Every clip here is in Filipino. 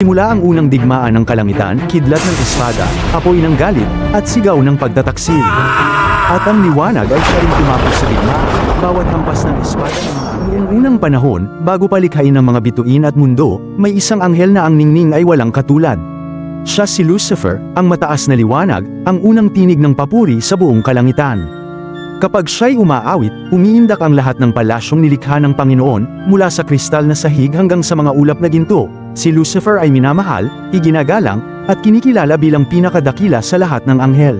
Simula ang unang digmaan ng kalangitan, kidlat ng espada, apoy ng galit, at sigaw ng pagtataksil. At ang liwanag ay siya rin tumapos sa digmaan, bawat hampas ng espada ng mga Noong panahon, bago palikhain ng mga bituin at mundo, may isang anghel na ang ningning ay walang katulad. Siya si Lucifer, ang mataas na liwanag, ang unang tinig ng papuri sa buong kalangitan. Kapag siya'y umaawit, umiindak ang lahat ng palasyong nilikha ng Panginoon, mula sa kristal na sahig hanggang sa mga ulap na ginto. Si Lucifer ay minamahal, iginagalang, at kinikilala bilang pinakadakila sa lahat ng anghel.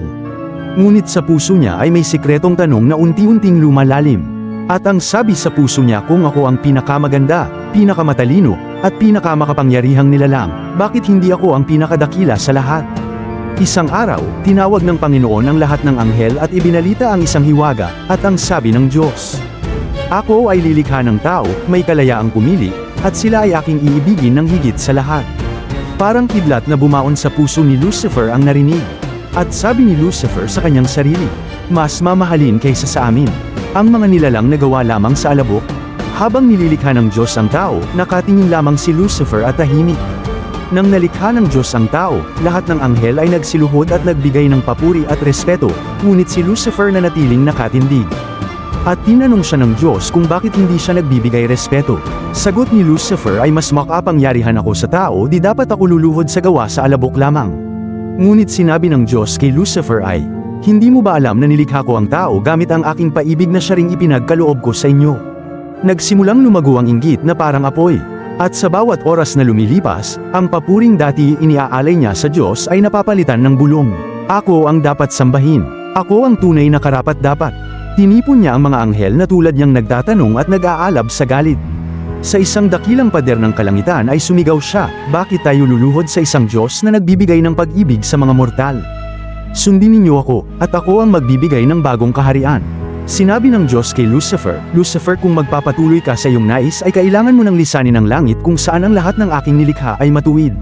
Ngunit sa puso niya ay may sikretong tanong na unti-unting lumalalim. At ang sabi sa puso niya kung ako ang pinakamaganda, pinakamatalino, at pinakamakapangyarihang nilalang, bakit hindi ako ang pinakadakila sa lahat? Isang araw, tinawag ng Panginoon ang lahat ng anghel at ibinalita ang isang hiwaga, at ang sabi ng Diyos. Ako ay lilikha ng tao, may kalayaang pumili, at sila ay aking iibigin ng higit sa lahat. Parang kidlat na bumaon sa puso ni Lucifer ang narinig. At sabi ni Lucifer sa kanyang sarili, mas mamahalin kaysa sa amin. Ang mga nilalang nagawa lamang sa alabok. Habang nililikha ng Diyos ang tao, nakatingin lamang si Lucifer at tahimik. Nang nalikha ng Diyos ang tao, lahat ng anghel ay nagsiluhod at nagbigay ng papuri at respeto, ngunit si Lucifer na natiling nakatindig. At tinanong siya ng Diyos kung bakit hindi siya nagbibigay respeto. Sagot ni Lucifer ay mas makapangyarihan ako sa tao di dapat ako luluhod sa gawa sa alabok lamang. Ngunit sinabi ng Diyos kay Lucifer ay, Hindi mo ba alam na nilikha ko ang tao gamit ang aking paibig na siya ring ipinagkaloob ko sa inyo? Nagsimulang lumago ang inggit na parang apoy. At sa bawat oras na lumilipas, ang papuring dati iniaalay niya sa Diyos ay napapalitan ng bulong. Ako ang dapat sambahin. Ako ang tunay na karapat-dapat. Tinipon niya ang mga anghel na tulad niyang nagtatanong at nag-aalab sa galit. Sa isang dakilang pader ng kalangitan ay sumigaw siya, bakit tayo luluhod sa isang Diyos na nagbibigay ng pag-ibig sa mga mortal? Sundin ninyo ako, at ako ang magbibigay ng bagong kaharian. Sinabi ng Diyos kay Lucifer, Lucifer kung magpapatuloy ka sa iyong nais ay kailangan mo ng lisanin ng langit kung saan ang lahat ng aking nilikha ay matuwid.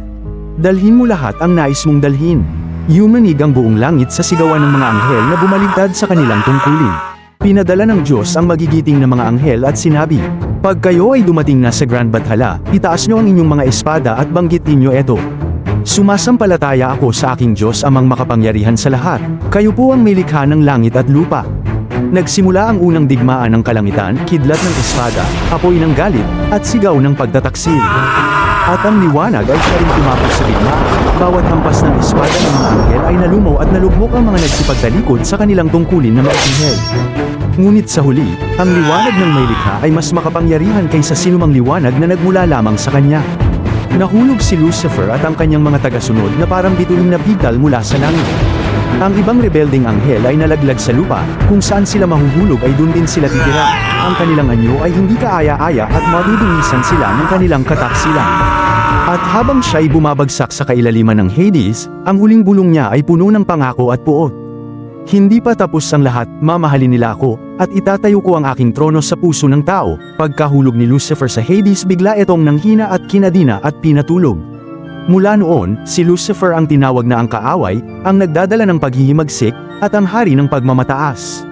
Dalhin mo lahat ang nais mong dalhin. Yumanig ang buong langit sa sigawan ng mga anghel na bumaligtad sa kanilang tungkulin. Pinadala ng Diyos ang magigiting na mga anghel at sinabi, Pag kayo ay dumating na sa Grand Bathala, itaas nyo ang inyong mga espada at banggitin nyo ito. Sumasampalataya ako sa aking Diyos amang makapangyarihan sa lahat, kayo po ang may likha ng langit at lupa. Nagsimula ang unang digmaan ng kalangitan, kidlat ng espada, apoy ng galit, at sigaw ng pagtataksil. At ang liwanag ay siya rin tumapos sa digmaan. Bawat hampas ng espada ng mga anghel ay nalumaw at nalugmok ang mga nagsipagtalikod sa kanilang tungkulin na mga anghel. Ngunit sa huli, ang liwanag ng may likha ay mas makapangyarihan kaysa sinumang liwanag na nagmula lamang sa kanya. Nahulog si Lucifer at ang kanyang mga tagasunod na parang bituin na bigtal mula sa langit. Ang ibang rebelding anghel ay nalaglag sa lupa, kung saan sila mahuhulog ay dun din sila titira. Ang kanilang anyo ay hindi kaaya-aya at madudungisan sila ng kanilang kataksilan. At habang siya ay bumabagsak sa kailaliman ng Hades, ang huling bulong niya ay puno ng pangako at puot. Hindi pa tapos ang lahat, mamahalin nila ako, at itatayo ko ang aking trono sa puso ng tao. Pagkahulog ni Lucifer sa Hades bigla itong nanghina at kinadina at pinatulog. Mula noon, si Lucifer ang tinawag na ang kaaway, ang nagdadala ng paghihimagsik, at ang hari ng pagmamataas.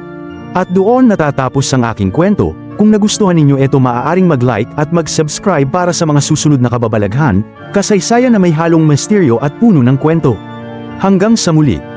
At doon natatapos ang aking kwento, kung nagustuhan ninyo ito maaaring mag-like at mag-subscribe para sa mga susunod na kababalaghan, kasaysayan na may halong misteryo at puno ng kwento. Hanggang sa muli.